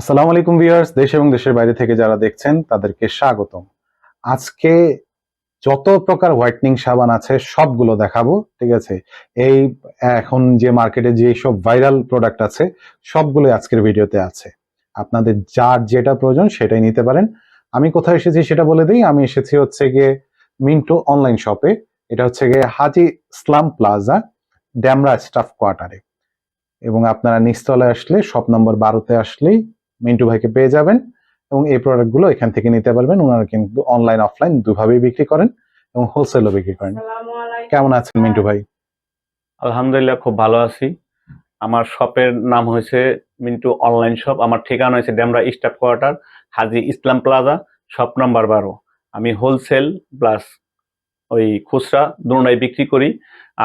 আসসালামু আলাইকুম ভিউয়ার্স, দেশ এবং দেশের বাইরে থেকে যারা দেখছেন, তাদেরকে স্বাগতম। আজকে যত প্রকার হোয়াইটনিং সাবান আছে, সবগুলো দেখাবো, ঠিক আছে? এই, এখন যে মার্কেটে যে সব ভাইরাল প্রোডাক্ট আছে সবগুলো আজকের ভিডিওতে আছে। আপনাদের যার যেটা প্রয়োজন সেটাই নিতে পারেন। আমি কোথায় এসেছি সেটা বলে দিই। আমি এসেছি হচ্ছে গিয়ে মিন্টু অনলাইন শপে। এটা হচ্ছে গিয়ে হাজি ইসলাম প্লাজা, ড্যামরা স্টাফ কোয়ার্টারে। এবং আপনারা নিচতলায় আসলে, শপ নম্বর বারোতে আসলেই মিন্টু ভাইকে পেয়ে যাবেন এবং এই প্রোডাক্টগুলো এখান থেকে নিতে পারবেন। ওনারা কিন্তু অনলাইন অফলাইন দুভাবেই বিক্রি করেন এবং হোলসেলও বিক্রি করেন। কেমন আছেন মিন্টু ভাই? আলহামদুলিল্লাহ খুব ভালো আছি। আমার শপের নাম হয়েছে মিন্টু অনলাইন শপ আমার ঠিকানা হয়েছে Demra staff quarter Haji Islam plaza shop number বারো। আমি হোলসেল প্লাস ওই খুচরা দুটাই বিক্রি করি।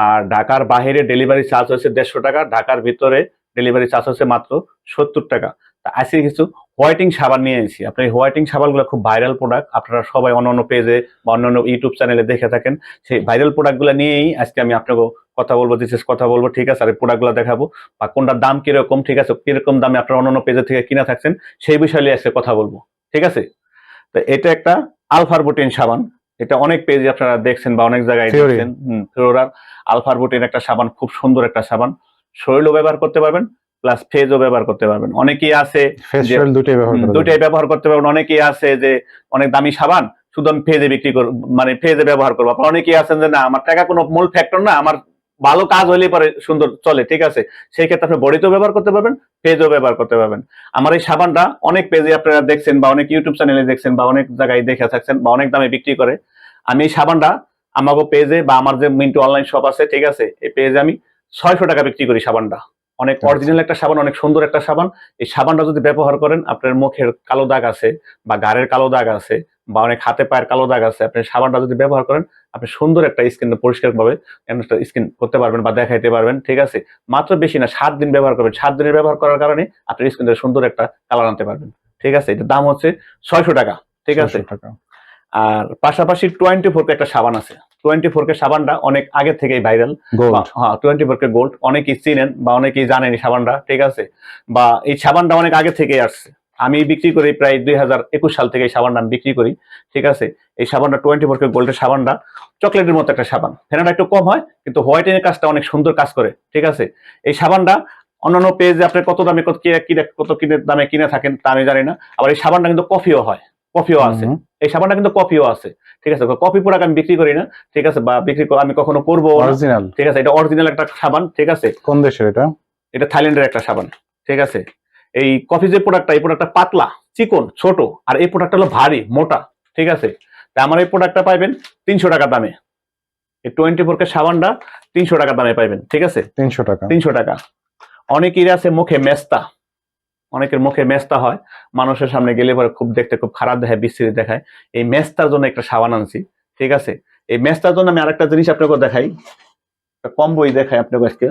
আর ঢাকার বাইরে ডেলিভারি চার্জ হচ্ছে দেড়শো টাকা ঢাকার ভিতরে ডেলিভারি চার্জ হচ্ছে মাত্র সত্তর টাকা। আজকে কিছু হোয়াইটিং সাবান নিয়ে এসেছি আপনার এই হোয়াইটিং সাবানগুলো খুব ভাইরাল প্রোডাক্ট আপনারা সবাই অন্যান্য পেজে বা অন্যান্য ইউটিউব চ্যানেলে দেখে থাকেন। সেই ভাইরাল প্রোডাক্টগুলো নিয়েই আজকে আমি আপনাকে কথা বলব বিশেষ কথা বলব ঠিক আছে? আর এই প্রোডাক্টগুলো দেখাবো। বা কোনটার দাম কীরকম ঠিক আছে? কীরকম দামে আপনারা অন্যান্য পেজে থেকে কিনা থাকছেন সেই বিষয় নিয়ে আজকে কথা বলব ঠিক আছে? তো এটা একটা আলফারবোটিন সাবান। এটা অনেক পেজে আপনারা দেখছেন বা অনেক জায়গায় দেখছেন। হুম ফ্লোরার আলফারবোটিন একটা সাবান খুব সুন্দর একটা সাবান। শরীরও ব্যবহার করতে পারবেন। প্লাস ফেজও ব্যবহার করতে পারবেন। অনেকেই আছে দুটোই ব্যবহার করতে পারবেন। অনেকেই আছে যে অনেক দামি সাবান শুধু আমি ফেজে বিক্রি করব মানে ফেজে ব্যবহার করব। আবার অনেকেই আছেন যে না আমার টাকা কোনো মূল ফ্যাক্টর না আমার ভালো কাজ হলে পরে সুন্দর চলে। ঠিক আছে? সেই ক্ষেত্রে আপনি বডিতেও ব্যবহার করতে পারবেন পেজও ব্যবহার করতে পারবেন। আমার এই সাবানটা অনেক পেজে আপনারা দেখছেন বা অনেক ইউটিউব চ্যানেলে দেখছেন বা অনেক জায়গায় দেখে থাকছেন বা অনেক দামে বিক্রি করে। আমি এই সাবানটা আমাকে পেজে বা আমার যে মিন্টু অনলাইন শপ আছে ঠিক আছে? এই পেজে আমি ছয়শো টাকা বিক্রি করি সাবানটা। অনেক আচ্ছা। অরিজিনাল একটা সাবান অনেক সুন্দর একটা সাবান। এই সাবানটা যদি ব্যবহার করেন আপনার মুখের কালো দাগ আছে বা গাড়ের কালো দাগ আছে বা অনেক হাতে পায়ের কালো দাগ আছে আপনি সাবানটা যদি ব্যবহার করেন আপনি সুন্দর একটা স্কিন পরিষ্কার ভাবে স্কিন করতে পারবেন বা দেখাইতে পারবেন ঠিক আছে? মাত্র বেশি না সাত দিন ব্যবহার করবেন। সাত দিনের ব্যবহার করার কারণে আপনার স্কিনটা সুন্দর একটা কালার আনতে পারবেন ঠিক আছে? এটার দাম হচ্ছে ছয়শো টাকা ঠিক আছে? আর পাশাপাশি টোয়েন্টি ফোর একটা সাবান আছে। টোয়েন্টি ফোর কে সাবানটা অনেক আগে থেকেই ভাইরাল হ্যাঁ টোয়েন্টি ফোর কে গোল্ড অনেকেই চিনেন বা অনেকেই জানেন এই সাবানটা ঠিক আছে? বা এই সাবানটা অনেক আগে থেকেই আসছে। আমি বিক্রি করি প্রায় দুই হাজার একুশ সাল থেকে এই সাবানটা আমি বিক্রি করি ঠিক আছে? এই সাবানটা টোয়েন্টি ফোর কে গোল্ডের সাবানটা চকলেটের মতো একটা সাবান। ফেনাটা একটু কম হয় কিন্তু হোয়াইটেনের কাজটা অনেক সুন্দর কাজ করে ঠিক আছে? এই সাবানটা অন্যান্য পেজে আপনি কত দামে কত কত কিনে দামে কিনে থাকেন তা আমি জানি না আবার এই সাবানটা কিন্তু কফিও হয়। কফিও আছে। এই সাবানটা কিন্তু কফিও আছে। ঠিক আছে কফি প্রোডাক্ট আমি বিক্রি করি না। ঠিক আছে বা বিক্রি আমি কখনো করব অরিজিনাল ঠিক আছে এটা অরিজিনাল একটা সাবান ঠিক আছে। কোন দেশের এটা? এটা থাইল্যান্ডের একটা সাবান ঠিক আছে। এই কফি যে প্রোডাক্টটা এই প্রোডাক্টটা পাতলা চিকন ছোট আর এই প্রোডাক্টটা হলো ভারী মোটা ঠিক আছে। তা আমার এই প্রোডাক্টটা পাইবেন তিনশো টাকা দামে। এই টোয়েন্টি ফোর কে সাবানটা তিনশো টাকা দামে পাইবেন ঠিক আছে। তিনশো টাকা। তিনশো টাকা। অনেকেরই আছে মুখে মেস্তা। অনেকের মুখে মেস্তা হয়। মানুষের সামনে গেলে পরে খুব দেখতে খুব খারাপ দেখায় বিস্তৃতি দেখায়। এই মেস্তার জন্য একটা সাবান আনছি ঠিক আছে? এই মেস্তার জন্য আমি আরেকটা জিনিস আপনাকে দেখাই। একটা কম বই দেখাই আপনাকে আজকে।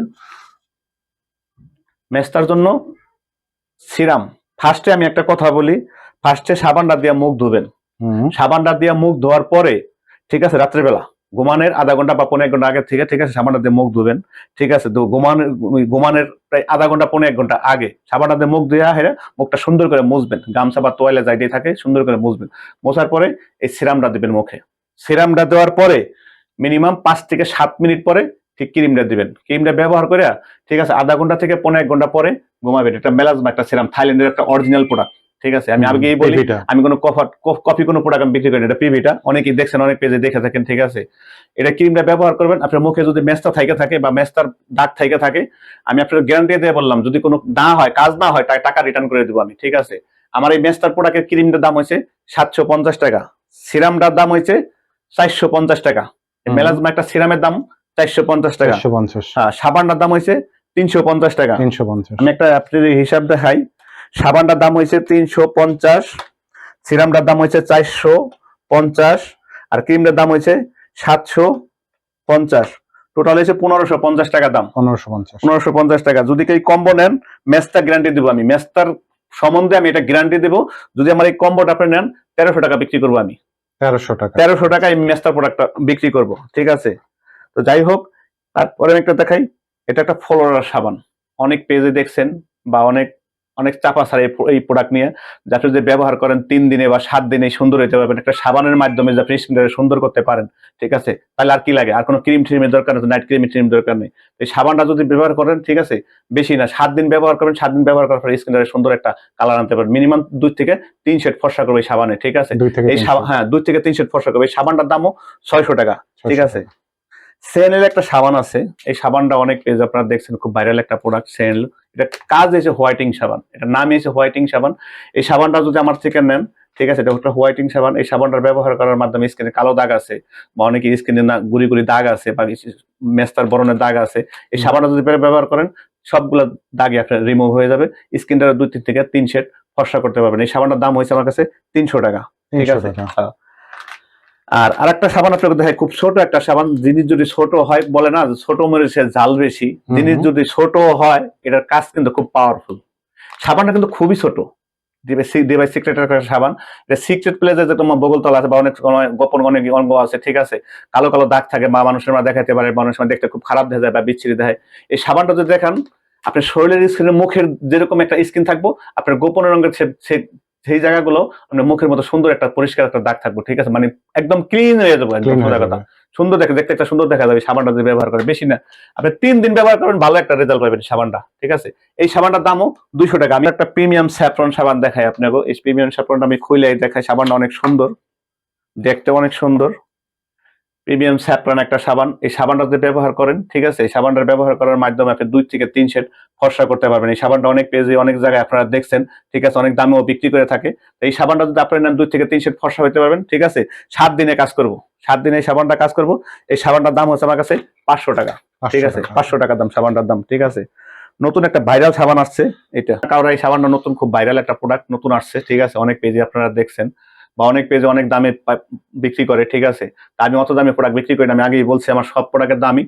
মেস্তার জন্য সিরাম। ফার্স্টে আমি একটা কথা বলি। ফার্স্টে সাবানটা দিয়ে মুখ ধুবেন। হুম। সাবানটা দিয়ে মুখ ধোয়ার পরে ঠিক আছে রাত্রেবেলা। ঘুমানোর আধা ঘণ্টা বা পনেরো এক ঘণ্টা আগে থেকে, ঠিক আছে সাবানটা দিয়ে মুখ ধুবেন, ঠিক আছে, তো ঘুমানোর ঘুমানোর প্রায় আধা ঘণ্টা, পনেরো এক ঘণ্টা আগে সাবানটা দিয়ে মুখ ধুয়ে হেরে মুখটা সুন্দর করে মুছবেন। গামছা বা তোয়ালে যাইতেই থাকে, সুন্দর করে মুছবেন। মোছার পরে এই সিরামটা দিবেন মুখে। সিরামটা দেওয়ার পরে মিনিমাম পাঁচ থেকে সাত মিনিট পরে ঠিক ক্রিমটা দিবেন। ক্রিমটা ব্যবহার করে ঠিক আছে, আধা ঘণ্টা থেকে পনেরো এক ঘণ্টা পরে ঘুমাবেন। এটা মেলাজমা, একটা সিরাম, থাইল্যান্ডের একটা অরিজিনাল প্রোডাক্ট ঠিক আছে? আমি আগেই বলি আমি কোনো কফার কফি কোনো প্রোডাক্ট আমি বিক্রি করি এটা পিভিটা অনেকেই দেখছেন অনেক পেজে দেখে থাকেন ঠিক আছে? এটা ক্রিমটা ব্যবহার করবেন আপনার মুখে যদি মেস্তা থাইকে থাকে বা মেস্তার দাগ থাইকে থাকে আমি আপনার গ্যারান্টি দিয়ে বললাম যদি কোনো না হয় কাজ না হয় টাকা রিটার্ন করে দেবো আমি ঠিক আছে? আমার এই মেস্তার প্রোডাক্টের ক্রিমটার দাম হয়েছে সাতশো পঞ্চাশ টাকা। সিরামটার দাম হয়েছে চারশো পঞ্চাশ টাকা। মেলাজমা একটা সিরামের দাম চারশো পঞ্চাশ টাকা। হ্যাঁ সাবানটার দাম হয়েছে তিনশো পঞ্চাশ টাকা। তিনশো পঞ্চাশ। আমি একটা হিসাব দেখাই সাবানটার দাম হয়েছে তিনশো পঞ্চাশ সিরামটার দাম হয়েছে চারশো পঞ্চাশ আর ক্রিমটার দাম হয়েছে সাতশো পঞ্চাশ। টোটাল হয়েছে পনেরোশো পঞ্চাশ টাকা দাম। পনেরোশো পঞ্চাশ। পনেরোশো পঞ্চাশ টাকা। যদি কেউ কম্বো নেন মেস্তার গ্যারান্টি দেবো আমি। মেস্তার সম্বন্ধে আমি এটা গ্যারান্টি দেবো। যদি আমার এই কম্বোটা আপনি নেন তেরোশো টাকা বিক্রি করব আমি। তেরোশো টাকা। তেরোশো টাকা টাকায় মেস্তার প্রোডাক্টটা বিক্রি করব। ঠিক আছে? তো যাই হোক তারপরে আমি একটা দেখাই। এটা একটা ফলোরার সাবান। অনেক পেজে দেখছেন বা অনেক অনেক চাপা স্যার এই প্রোডাক্ট নিয়ে। যে আপনি যদি ব্যবহার করেন তিন দিনে বা সাত দিনে সুন্দর হতে পারবেন একটা সাবানের মাধ্যমে যে আপনি সুন্দর করতে পারেন ঠিক আছে? তাহলে আর কি লাগে? আর কোনো ক্রিম ট্রিমের দরকার নেই নাইট ক্রিম ট্রিম দরকার নেই। এই সাবানটা যদি ব্যবহার করেন ঠিক আছে? বেশি না সাত দিন ব্যবহার করবেন সাত দিন ব্যবহার করার পরে স্কিনটা সুন্দর একটা কালার আনতে পারবেন। মিনিমাম দুই থেকে তিন সেট ফর্সা করবে এই সাবানে ঠিক আছে? এই সাবান হ্যাঁ দুই থেকে তিন সেট ফর্সা করবে। এই সাবানটার দামও ছয়শো টাকা ঠিক আছে? সেনেল একটা সাবান আছে। এই সাবানটা অনেক পেজ আপনারা দেখছেন খুব ভাইরাল একটা প্রোডাক্ট সেনেল এটা কাজ হয়েছে হোয়াইটিং সাবান এটা নাম হয়েছে হোয়াইটিং সাবান। এই সাবানটা যদি আমার থেকে নেন ঠিক আছে এটা একটা হোয়াইটিং সাবান। এই সাবানটার ব্যবহার করার মাধ্যমে স্কিনে কালো দাগ আছে বা অনেকে স্কিনে না গুড়ি গুড়ি দাগ আছে বা মেস্তার বরণের দাগ আছে এই সাবানটা যদি ব্যবহার করেন সবগুলো দাগই আপনার রিমুভ হয়ে যাবে। স্কিনটা দুই তিন থেকে তিন সেট ফর্সা করতে পারবেন। এই সাবানটার দাম হয়েছে আমার কাছে তিনশো টাকা ঠিক আছে? হ্যাঁ। আর আরেকটা সাবান আপনাকে দেখায় খুব ছোট একটা সাবান জিনিস যদি ছোট হয় বলে না ছোট মরিচের জাল বেশি জিনিস যদি ছোট হয় এটার কাজ কিন্তু খুব পাওয়ারফুল সাবানটা কিন্তু খুবই ছোট। ডিভাই সিক্রেটের সাবান। এটা সিক্রেট প্লেসে যে তোমার বগলতলা আছে বা অনেক গোপন অনেক অঙ্গ আছে ঠিক আছে। কালো কালো দাগ থাকে বা মানুষের মা দেখাতে পারে মানুষের সময় দেখতে খুব খারাপ দেখা যায় বা বিচ্ছিরি দেখায়। এই সাবানটা যদি দেখান আপনার শরীরের স্কিনের মুখের যেরকম একটা স্কিন থাকব আপনার গোপন রঙের সে- সেই জায়গাগুলো আপনার মুখের মতো সুন্দর একটা পরিষ্কার একটা দাগ থাকব ঠিক আছে? মানে একদম ক্লিন হয়ে যাব। কথা সুন্দর দেখে দেখতে একটা সুন্দর দেখা যাবে সাবানটা যদি ব্যবহার করে বেশি না। আপনি তিন দিন ব্যবহার করবেন ভালো একটা রেজাল্ট পাবেন সাবানটা ঠিক আছে? এই সাবানটার দামও দুইশো টাকা। আমি একটা প্রিমিয়াম স্যাফরন সাবান দেখাই আপনাকে। এই প্রিমিয়াম স্যাফরনটা আমি খুলে দেখাই সাবানটা অনেক সুন্দর দেখতে অনেক সুন্দর। প্রিমিয়াম স্যাফরন একটা সাবান। এই সাবানটা যদি ব্যবহার করেন ঠিক আছে? এই সাবানটা ব্যবহার করার মাধ্যমে আপনি দুই থেকে তিন সেট ফর্সা করতে পারবেন। এই সাবানটা অনেক পেজে অনেক জায়গায় আপনারা দেখছেন ঠিক আছে? অনেক দামেও বিক্রি করে থাকে। তো এই সাবানটা যদি আপনারা নেন দুই থেকে তিন সেট ফর্সা হতে পারবেন ঠিক আছে? সাত দিনে কাজ করব। সাত দিনে এই সাবানটা কাজ করব। এই সাবানটার দাম হচ্ছে আমার কাছে পাঁচশো টাকা ঠিক আছে? পাঁচশো টাকা। দাম সাবানটার দাম ঠিক আছে? নতুন একটা ভাইরাল সাবান আসছে এটা। কারণ এই সাবানটা নতুন খুব ভাইরাল একটা প্রোডাক্ট নতুন আসছে ঠিক আছে? অনেক পেজে আপনারা দেখছেন। বা অনেক পেজে অনেক দামে বিক্রি করে ঠিক আছে? তা আমি অত দামে প্রোডাক্ট বিক্রি করি না। আমি আগেই বলছি আমার সব প্রোডাক্টের দামই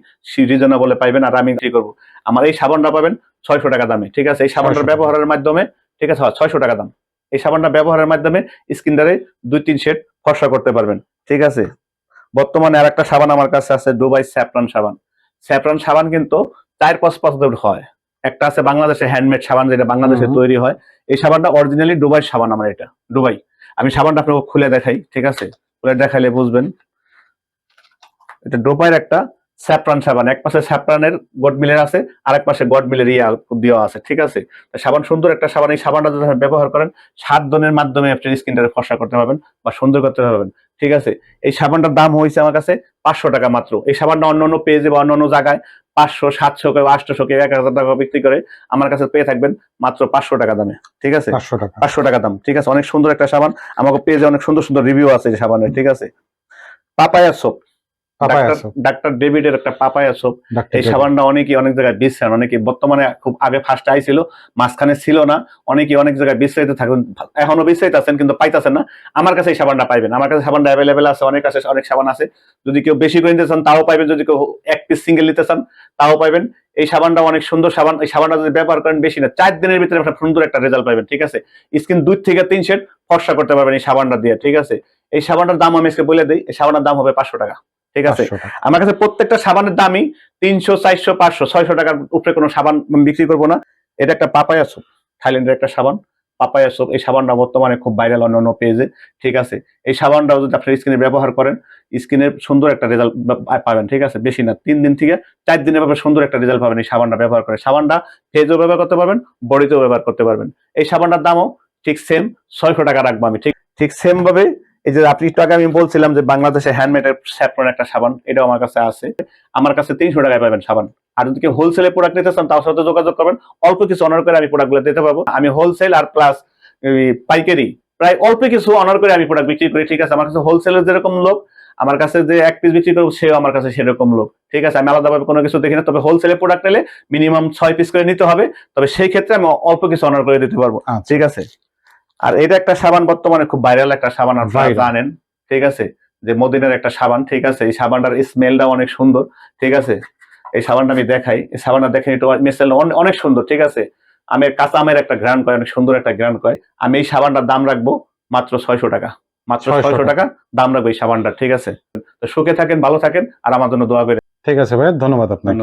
রিজনেবলে পাইবেন আর আমি বিক্রি করব। আমার এই সাবানটা পাবেন ছয়শো টাকা দামে ঠিক আছে? এই সাবানটার ব্যবহারের মাধ্যমে ঠিক আছে? ছয়শো টাকা দাম। এই সাবানটা ব্যবহারের মাধ্যমে স্কিনটারে দুই তিন সেট ফর্সা করতে পারবেন ঠিক আছে? বর্তমানে আর একটা সাবান আমার কাছে আছে দুবাই স্যাপরান সাবান। স্যাপরান সাবান কিন্তু চার পাঁচ পাঁচ ধরে হয়। একটা আছে বাংলাদেশে হ্যান্ডমেড সাবান যেটা বাংলাদেশে তৈরি হয়। এই সাবানটা অরিজিনালি দুবাই সাবান আমার এটা দুবাই আমি সাবানটা আপনাকে খুলে দেখাই, ঠিক আছে? খুলে দেখাইলে বুঝবেন। এটা দুবাইয়ের একটা স্যাপ্রান সাবান, এক পাশে স্যাপরানের গড মিলের আছে আর এক পাশে গড মিলের ইয়া দেওয়া আছে, ঠিক আছে? সাবান সুন্দর একটা সাবান, এই সাবানটা যদি ব্যবহার করেন, সাত দিনের মাধ্যমে আপনি স্কিনটারে ফর্সা করতে পারবেন বা সুন্দর করতে পারবেন, ঠিক আছে? এই সাবানটার দাম হয়েছে আমার কাছে পাঁচশো টাকা মাত্র। এই সাবানটা অন্য অন্য পেজে বা অন্য অন্য জায়গায় পাঁচশো সাতশো কেউ আটশো কেউ এক হাজার টাকা বিক্রি করে আমার কাছে পেয়ে থাকবেন মাত্র পাঁচশো টাকা দামে ঠিক আছে? পাঁচশো টাকা। পাঁচশো টাকা দাম ঠিক আছে? অনেক সুন্দর একটা সাবান। আমাকে পেজে অনেক সুন্দর সুন্দর রিভিউ আছে সাবানের ঠিক আছে? পাপায়া সোপ ডাক্তার ডেভিডের একটা পাপায়া সোপ। এই সাবানটা অনেকে অনেক জায়গায় অনেকে বর্তমানে খুব আগে ফার্স্ট আইছিল মাঝখানে ছিল না অনেকে অনেক জায়গায় বিস্তারিত থাকুন এখনও বিস্তারিত আছেন কিন্তু পাইতেছেন না। আমার কাছে এই সাবানটা পাইবেন আমার কাছে সাবানটা অ্যাভেলেবেল আছে অনেক কাছে অনেক সাবান আছে। যদি কেউ বেশি করে নিতে চান তাও পাইবেন যদি কেউ এক পিস সিঙ্গেল নিতে চান তাও পাইবেন। এই সাবানটা অনেক সুন্দর সাবান এই সাবানটা যদি ব্যবহার করেন বেশি না চার দিনের ভিতরে একটা সুন্দর একটা রেজাল্ট পাবেন ঠিক আছে? স্কিন দুই থেকে তিন সেট ফর্সা করতে পারবেন এই সাবানটা দিয়ে ঠিক আছে? এই সাবানটার দাম আমি আজকে বলে দিই এই সাবানটার দাম হবে পাঁচশো টাকা। ঠিক আছে? আমার কাছে প্রত্যেকটা সাবানের দামই তিনশো চারশো পাঁচশো ছয়শো টাকার উপরে কোনো সাবান বিক্রি করব না। এটা একটা পাপায়া সোপ থাইল্যান্ডের একটা সাবান। পাপায়া সোপ এই সাবানটা বর্তমানে খুব ভাইরাল অন্য অন্য পেজে ঠিক আছে? এই সাবানটাও যদি আপনার স্কিনে ব্যবহার করেন স্কিনের সুন্দর একটা রেজাল্ট পাবেন ঠিক আছে? বেশি না তিন দিন থেকে চার দিনের ব্যাপারে সুন্দর একটা রেজাল্ট পাবেন এই সাবানটা ব্যবহার করে। সাবানটা ফেজও ব্যবহার করতে পারবেন বডিতেও ব্যবহার করতে পারবেন। এই সাবানটার দামও ঠিক সেম ছয়শো টাকা রাখব আমি ঠিক ঠিক সেম ভাবে এই যে আপনি একটু আগে আমি বলছিলাম যে বাংলাদেশে হ্যান্ডমেড স্যাফরন একটা সাবান এটাও আমার কাছে আছে। আমার কাছে তিনশো টাকায় পাবেন সাবান। আর যদি কেউ হোলসেলে প্রোডাক্ট নিতে চান তার সাথে যোগাযোগ করবেন। অল্প কিছু অনার করে আমি প্রোডাক্টগুলো দিতে পারব। আমি হোলসেল আর প্লাস পাইকারি প্রায় অল্প কিছু অনার করে আমি প্রোডাক্ট বিক্রি করি ঠিক আছে? আমার কাছে হোলসেলের যেরকম লোক আমার কাছে যে এক পিস বিক্রি করব সেও আমার কাছে সেরকম লোক ঠিক আছে? আমি আলাদাভাবে কোনো কিছু দেখি না তবে হোলসেলে প্রোডাক্ট নিলে মিনিমাম ছয় পিস করে নিতে হবে। তবে সেই ক্ষেত্রে আমি অল্প কিছু অনার করে দিতে পারব আচ্ছা। ঠিক আছে? আর এটা একটা সাবান বর্তমানে খুব ভাইরাল একটা সাবান আপনারা জানেন ঠিক আছে? যে মদিনার একটা সাবান ঠিক আছে? এই সাবানটার স্মেলটা অনেক সুন্দর ঠিক আছে? এই সাবানটা আমি দেখাই। এই সাবানটা দেখেন একটু অনেক সুন্দর ঠিক আছে? আমের কাঁচা আমের একটা গ্রান কয় অনেক সুন্দর একটা গ্রান কয়। আমি এই সাবানটার দাম রাখব মাত্র ছয়শো টাকা। মাত্র ছয়শো টাকা। দাম রাখব এই সাবানটা ঠিক আছে? তো সুখে থাকেন ভালো থাকেন আর আমার জন্য দোয়া করে ঠিক আছে ভাই ধন্যবাদ আপনাকে।